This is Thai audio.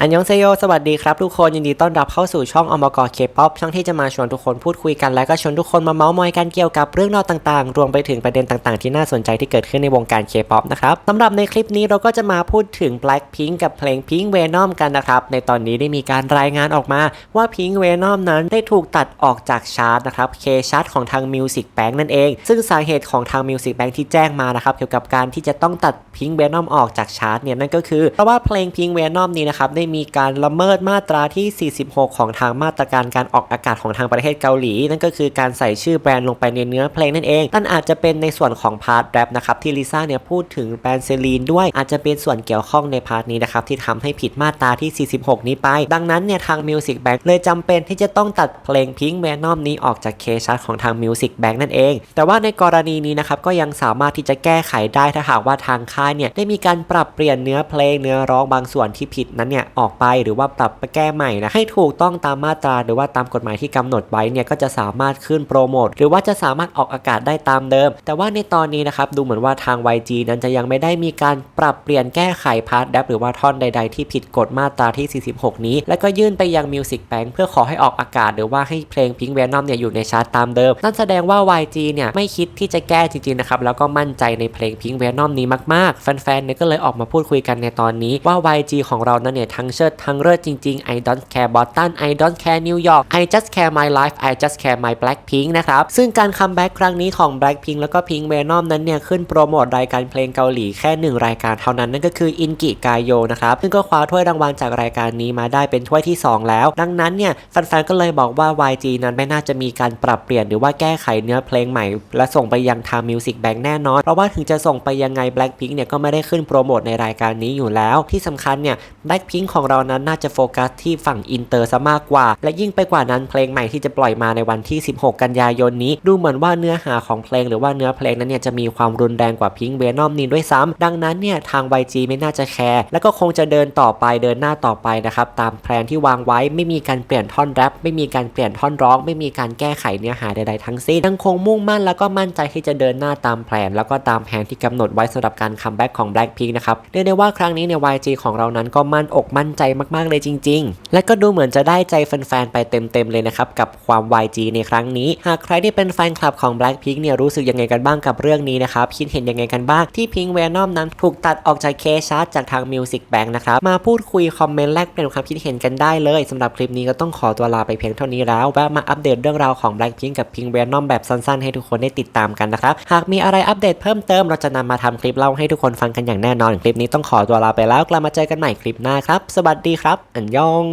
อันยองเซโย สวัสดีครับทุกคน ยินดีต้อนรับเข้าสู่ช่องอมกอเคป๊อปช่องที่จะมาชวนทุกคนพูดคุยกัน และก็ชวนทุกคนมาเมาส์มอยกันเกี่ยวกับเรื่องราวต่างๆ รวมไปถึงประเด็นต่างๆ ที่น่าสนใจที่เกิดขึ้นในวงการเคป๊อปนะครับสำหรับในคลิปนี้เราก็จะมาพูดถึง Blackpink กับเพลง Pink Venom กันนะครับ ในตอนนี้ได้มีการรายงานออกมาว่า Pink Venom นั้นได้ถูกตัดออกจากชาร์ตนะครับเคชาร์ตของทาง Music Bank นั่นเอง ซึ่งสาเหตุของทาง Music Bank ที่แจ้งมานะครับเกี่ยวกับการที่จะต้องตัด Pink Venom ออกจากชาร์ตเนี่ยนั่นก็คือเพราะว่าเพลง Pink Venom นี้นะครับไดมีการละเมิดมาตราที่ 46 ของทางมาตรการการออกอากาศของทางประเทศเกาหลี นั่นก็คือการใส่ชื่อแบรนด์ลงไปในเนื้อเพลงนั่นเองนั่นอาจจะเป็นในส่วนของพาร์ทแรปนะครับที่ลิซ่าเนี่ยพูดถึงแบรนด์เซรีนด้วยอาจจะเป็นส่วนเกี่ยวข้องในพาร์ทนี้นะครับที่ทำให้ผิดมาตราที่ 46 นี้ไป ดังนั้นเนี่ยทาง Music Bank เลยจำเป็นที่จะต้องตัดเพลง Pink Venom นี้ออกจากเคชาร์ตของทาง Music Bank นั่นเอง แต่ว่าในกรณีนี้นะครับก็ยังสามารถที่จะแก้ไขได้ถ้าหากว่าทางค่ายเนี่ยได้มีการปรับเปลี่ยนเนื้อเพลงเนื้อร้องบางส่วนที่ผิดนั้นเนี่ยออกไปหรือว่าปรับไปแก้ใหม่นะให้ถูกต้องตามมาตราหรือว่าตามกฎหมายที่กำหนดไว้เนี่ยก็จะสามารถขึ้นโปรโมทหรือว่าจะสามารถออกอากาศได้ตามเดิม แต่ว่าในตอนนี้นะครับดูเหมือนว่าทาง YG นั้นจะยังไม่ได้มีการปรับเปลี่ยนแก้ไขพาร์ทแรปหรือว่าท่อนใด ๆ ที่ผิดกฎมาตราที่ 46 นี้ แล้วก็ยื่นไปยัง Music Bank เพื่อขอให้ออกอากาศ หรือว่าให้เพลง Pink Venom เนี่ยอยู่ในชาร์ตตามเดิม นั่นแสดงว่า YG เนี่ยไม่คิดที่จะแก้จริงๆนะครับแล้วก็มั่นใจในเพลง Pink Venom นี้มากๆแฟนๆเนี่ยก็เลยออกมาพูดคุยกันในตอนนี้ว่า YG ของเรานั้นเนี่ยทั้งเชิดทั้งเลิศจริงๆ I don't care Boston I don't care New York I just care my life I just care my Blackpink นะครับ ซึ่งการคัมแบ็กครั้งนี้ของ Blackpink แล้วก็ Pink Venom นั้นเนี่ย ขึ้นโปรโมทรายการเพลงเกาหลีแค่หนึ่งรายการเท่านั้นนั่นก็คืออินกิกายโยนะครับ ซึ่งก็คว้าถ้วยรางวัลจากรายการนี้มาได้เป็นถ้วยที่ 2 แล้ว ดังนั้นเนี่ยแฟนๆก็เลยบอกว่า YG นั้นไม่น่าจะมีการปรับเปลี่ยนหรือว่าแก้ไขเนื้อเพลงใหม่ และส่งไปยังทาง Music Bank แน่นอน เพราะว่าถึงจะส่งไปยังไง Blackpink เนี่ยก็ไม่ได้ขึ้นโปรโมทในรายการนี้อยู่แล้ว ที่สำคัญเนี่ย Blackpink ของเรานั้นน่าจะโฟกัสที่ฝั่งอินเตอร์ซะมากกว่า และยิ่งไปกว่านั้นเพลงใหม่ที่จะปล่อยมาในวันที่ 16 กันยายนนี้ ดูเหมือนว่าเนื้อหาของเพลงหรือว่าเนื้อเพลงนั้นเนี่ยจะมีความรุนแรงกว่า Pink Venom นี้ด้วยซ้ำดังนั้นเนี่ยทาง YG ไม่น่าจะแคร์และก็คงจะเดินต่อไปเดินหน้าต่อไปนะครับตามแผนที่วางไว้ไม่มีการเปลี่ยนท่อนแรปไม่มีการเปลี่ยนท่อนร้อง ไม่มีการแก้ไขเนื้อหาใดๆทั้งสิ้นยังคงมุ่งมั่นแล้วก็มั่นใจที่จะเดินหน้าตามแผน แล้วก็ตามแผนที่กำหนดไว้สำหรับการคัมแบ็กของ Blackpink นะครับเรียกได้ว่าครั้งนี้ใน YG ของเรานั้นก็มั่นอกมั่นใจมากๆเลยจริง ๆ และก็ดูเหมือนจะได้ใจแฟนๆไปเต็มๆเลยนะครับกับความ YG ในครั้งนี้ หากใครที่เป็นแฟนคลับของ Blackpink เนี่ยรู้สึกยังไงกันบ้างกับเรื่องนี้นะครับคิดเห็นยังไงกันบ้างที่ Pink Venom นั้นถูกตัดออกจากเคชาร์ตจากทาง Music Bank นะครับมาพูดคุยคอมเมนต์แลกเปลี่ยนความคิดเห็นกันได้เลยสำหรับคลิปนี้ก็ต้องขอตัวลาไปเพียงเท่านี้แล้วแวะมาอัปเดตเรื่องราวของ Blackpink กับ Pink Venom แบบสั้นๆ ให้ทุกคนได้ติดตามกันนะครับหากมีอะไรอัปเดตเพิ่มเติมเราจะนำมาทำคลิปเล่าให้ทุกคนฟังกันอย่างแน่นอนคลิปนี้ต้องขอตัวลาไปแล้วกลับมาเจอกันใหม่คลิปหน้าครับสวัสดีครับ อันยอง